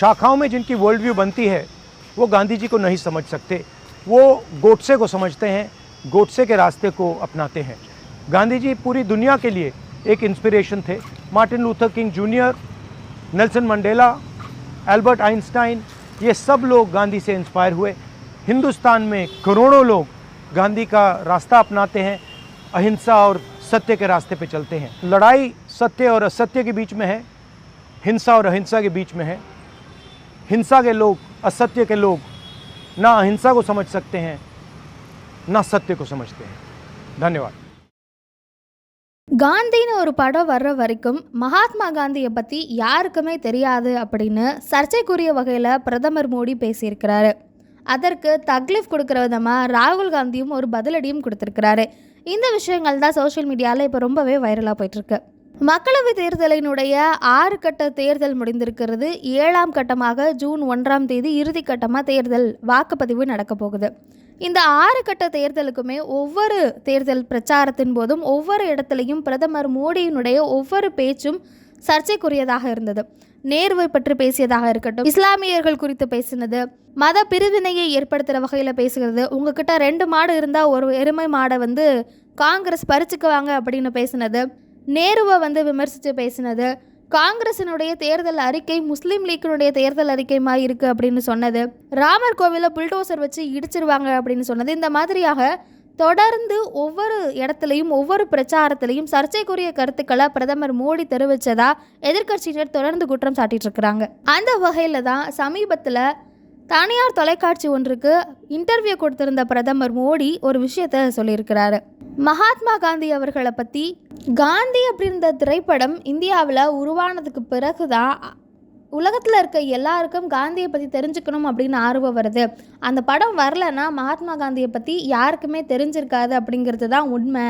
शाखाओं में जिनकी वर्ल्ड व्यू बनती है, वो गांधी जी को नहीं समझ सकते। वो गोडसे को समझते हैं, गोडसे के रास्ते को अपनाते हैं। गांधी जी पूरी दुनिया के लिए एक इंस्पिरेशन थे। Martin Luther King Junior Nelson Mandela Albert Einstein ये सब लोग गांधी से इंस्पायर हुए। हिंदुस्तान में करोड़ों लोग गांधी का रास्ता अपनाते हैं, अहिंसा और सत्य के रास्ते पे चलते हैं। लड़ाई सत्य और असत्य के बीच में है, हिंसा और अहिंसा के बीच में है। हिंसा के लोग असत्य के लोग ना अहिंसा को समझ सकते हैं ना सत्य को समझते हैं धन्यवाद காந்தின்னு ஒரு படம் வர்ற வரைக்கும் மகாத்மா காந்தியை பற்றி யாருக்குமே தெரியாது அப்படின்னு சர்ச்சைக்குரிய வகையில் பிரதமர் மோடி பேசியிருக்கிறாரு அதற்கு தக்லீஃப் கொடுக்குற விதமாக ராகுல் காந்தியும் ஒரு பதிலடியும் கொடுத்துருக்கிறாரு இந்த விஷயங்கள் தான் சோஷியல் மீடியாவில் இப்போ ரொம்பவே வைரலாக போயிட்டுருக்கு மக்களவை தேர்தலினுடைய ஆறு கட்ட தேர்தல் முடிந்திருக்கிறது. ஏழாம் கட்டமாக ஜூன் ஒன்றாம் தேதி இறுதி கட்டமாக தேர்தல் வாக்குப்பதிவு நடக்க போகுது. இந்த ஆறு கட்ட தேர்தலுக்குமே ஒவ்வொரு தேர்தல் பிரச்சாரத்தின் போதும் ஒவ்வொரு இடத்துலையும் பிரதமர் மோடியினுடைய ஒவ்வொரு பேச்சும் சர்ச்சைக்குரியதாக இருந்தது. நேர்வை பற்றி பேசியதாக இருக்கட்டும் இஸ்லாமியர்கள் குறித்து பேசினது மத பிரிவினையை ஏற்படுத்துகிற வகையில் பேசுகிறது. உங்ககிட்ட ரெண்டு மாடு இருந்தால் ஒரு எருமை மாடை வந்து காங்கிரஸ் பறிச்சுக்குவாங்க அப்படின்னு பேசினது. நேருவை வந்து விமர்சித்து பேசினது. காங்கிரசினுடைய தேர்தல் அறிக்கை முஸ்லீம் லீக்கினுடைய தேர்தல் அறிக்கைமா இருக்கு அப்படின்னு சொன்னது. ராமர் கோவிலில் புல்டோசர் வச்சு இடிச்சிருவாங்க அப்படின்னு சொன்னது. இந்த மாதிரியாக தொடர்ந்து ஒவ்வொரு இடத்துலையும் ஒவ்வொரு பிரச்சாரத்திலையும் சர்ச்சைக்குரிய கருத்துக்களை பிரதமர் மோடி தெரிவித்ததா எதிர்க்கட்சியினர் தொடர்ந்து குற்றம் சாட்டிட்டு இருக்கிறாங்க அந்த வகையில் தான் சமீபத்தில் தனியார் தொலைக்காட்சி ஒன்றுக்கு இன்டர்வியூ கொடுத்திருந்த பிரதமர் மோடி ஒரு விஷயத்த சொல்லியிருக்கிறாரு. மகாத்மா காந்தி அவர்களை பற்றி காந்தி அப்படின்ற திரைப்படம் இந்தியாவில் உருவானதுக்கு பிறகு தான் உலகத்தில் இருக்க எல்லாருக்கும் காந்தியை பற்றி தெரிஞ்சுக்கணும் அப்படின்னு ஆர்வம் வருது. அந்த படம் வரலன்னா மகாத்மா காந்தியை பற்றி யாருக்குமே தெரிஞ்சிருக்காது அப்படிங்கிறது தான் உண்மை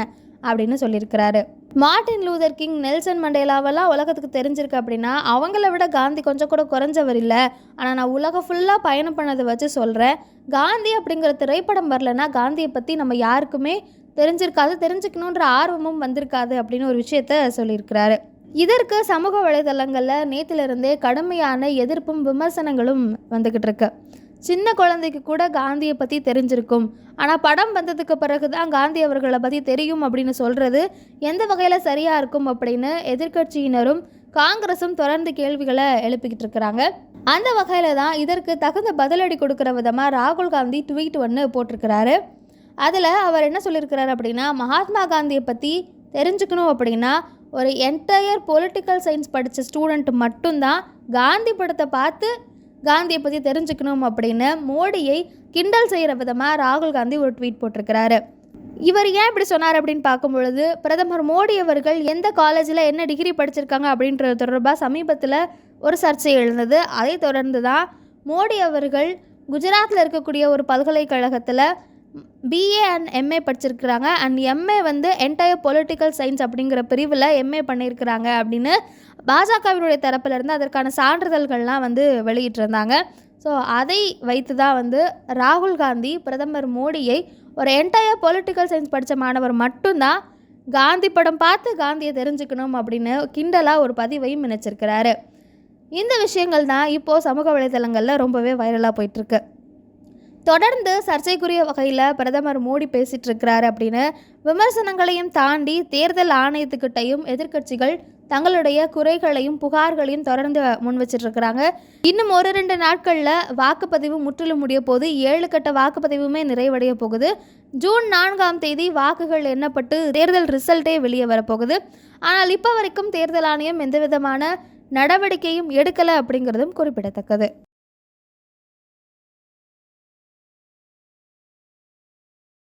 அப்படின்னு சொல்லியிருக்கிறாரு. மார்ட்டின் லூதர் கிங் நெல்சன் மண்டேலாவெல்லாம் உலகத்துக்கு தெரிஞ்சிருக்கு அப்படின்னா அவங்கள விட காந்தி கொஞ்சம் கூட குறைஞ்சவர் இல்லை. ஆனால் நான் உலகம் ஃபுல்லாக பயணம் பண்ணதை வச்சு சொல்கிறேன் காந்தி அப்படிங்கிற திரைப்படம் வரலன்னா காந்தியை பற்றி நம்ம யாருக்குமே தெரிஞ்சிருக்காது தெரிஞ்சுக்கணுன்ற ஆர்வமும் வந்திருக்காது அப்படின்னு ஒரு விஷயத்த சொல்லியிருக்கிறாரு. இதற்கு சமூக வலைதளங்களில் நேத்திலிருந்தே கடுமையான எதிர்ப்பும் விமர்சனங்களும் வந்துக்கிட்டு இருக்கு சின்ன குழந்தைக்கு கூட காந்தியை பற்றி தெரிஞ்சிருக்கும். ஆனால் படம் வந்ததுக்கு பிறகு தான் காந்தி அவர்களை பற்றி தெரியும் அப்படின்னு சொல்கிறது எந்த வகையில் சரியாக இருக்கும் அப்படின்னு எதிர்க்கட்சியினரும் காங்கிரஸும் தொடர்ந்து கேள்விகளை எழுப்பிக்கிட்டு இருக்கிறாங்க. அந்த வகையில் தான் இதற்கு தகுந்த பதிலடி கொடுக்குற விதமாக ராகுல் காந்தி ட்வீட் ஒன்று போட்டிருக்கிறாரு. அதில் அவர் என்ன சொல்லியிருக்கிறாரு அப்படின்னா மகாத்மா காந்தியை பற்றி தெரிஞ்சுக்கணும் அப்படின்னா ஒரு என்டையர் பொலிட்டிக்கல் சயின்ஸ் படித்த ஸ்டூடெண்ட் மட்டும்தான் காந்தி படத்தை பார்த்து காந்தியை பற்றி தெரிஞ்சுக்கணும் அப்படின்னு மோடியை கிண்டல் செய்கிற விதமாக ராகுல் காந்தி ஒரு ட்வீட் போட்டிருக்கிறாரு. இவர் ஏன் இப்படி சொன்னார் அப்படின்னு பார்க்கும் பொழுது பிரதமர் மோடி அவர்கள் எந்த காலேஜில் என்ன டிகிரி படிச்சிருக்காங்க அப்படின்றது தொடர்பாக சமீபத்தில் ஒரு சர்ச்சை எழுந்தது. அதை தொடர்ந்து தான் மோடி அவர்கள் குஜராத்தில் இருக்கக்கூடிய ஒரு பல்கலைக்கழகத்தில் பிஏ அண்ட் எம்ஏ படிச்சிருக்கிறாங்க. அண்ட் எம்ஏ வந்து என்டையர் பொலிட்டிக்கல் சயின்ஸ் அப்படிங்கிற பிரிவில் எம்ஏ பண்ணியிருக்கிறாங்க அப்படின்னு பாஜகவினுடைய தரப்பிலிருந்து அதற்கான சான்றிதழ்கள்லாம் வந்து வெளியிட்டிருந்தாங்க. ஸோ அதை வைத்து தான் வந்து ராகுல் காந்தி பிரதமர் மோடியை ஒரு என்டையர் பொலிட்டிக்கல் சயின்ஸ் படித்த மாணவர் மட்டும்தான் காந்தி படம் பார்த்து காந்தியை தெரிஞ்சுக்கணும் அப்படின்னு கிண்டலாக ஒரு பதிவையும் நினச்சிருக்கிறாரு இந்த விஷயங்கள் தான் இப்போது சமூக வலைதளங்களில் ரொம்பவே வைரலாக போயிட்டுருக்கு. தொடர்ந்து சர்ச்சைக்குரிய வகையில் பிரதமர் மோடி பேசிட்டு இருக்கிறாரு அப்படின்னு விமர்சனங்களையும் தாண்டி தேர்தல் ஆணையத்துக்கிட்டையும் எதிர்க்கட்சிகள் தங்களுடைய குறைகளையும் புகார்களையும் தொடர்ந்து முன் வச்சிட்ருக்கிறாங்க இன்னும் ஒரு ரெண்டு நாட்களில் வாக்குப்பதிவு முற்றிலும் முடிய போது ஏழு கட்ட வாக்குப்பதிவுமே நிறைவடைய போகுது. ஜூன் நான்காம் தேதி வாக்குகள் எண்ணப்பட்டு தேர்தல் ரிசல்ட்டே வெளியே வரப்போகுது ஆனால் இப்போ வரைக்கும் தேர்தல் ஆணையம் எந்த விதமான நடவடிக்கையும் எடுக்கலை அப்படிங்கிறதும் குறிப்பிடத்தக்கது.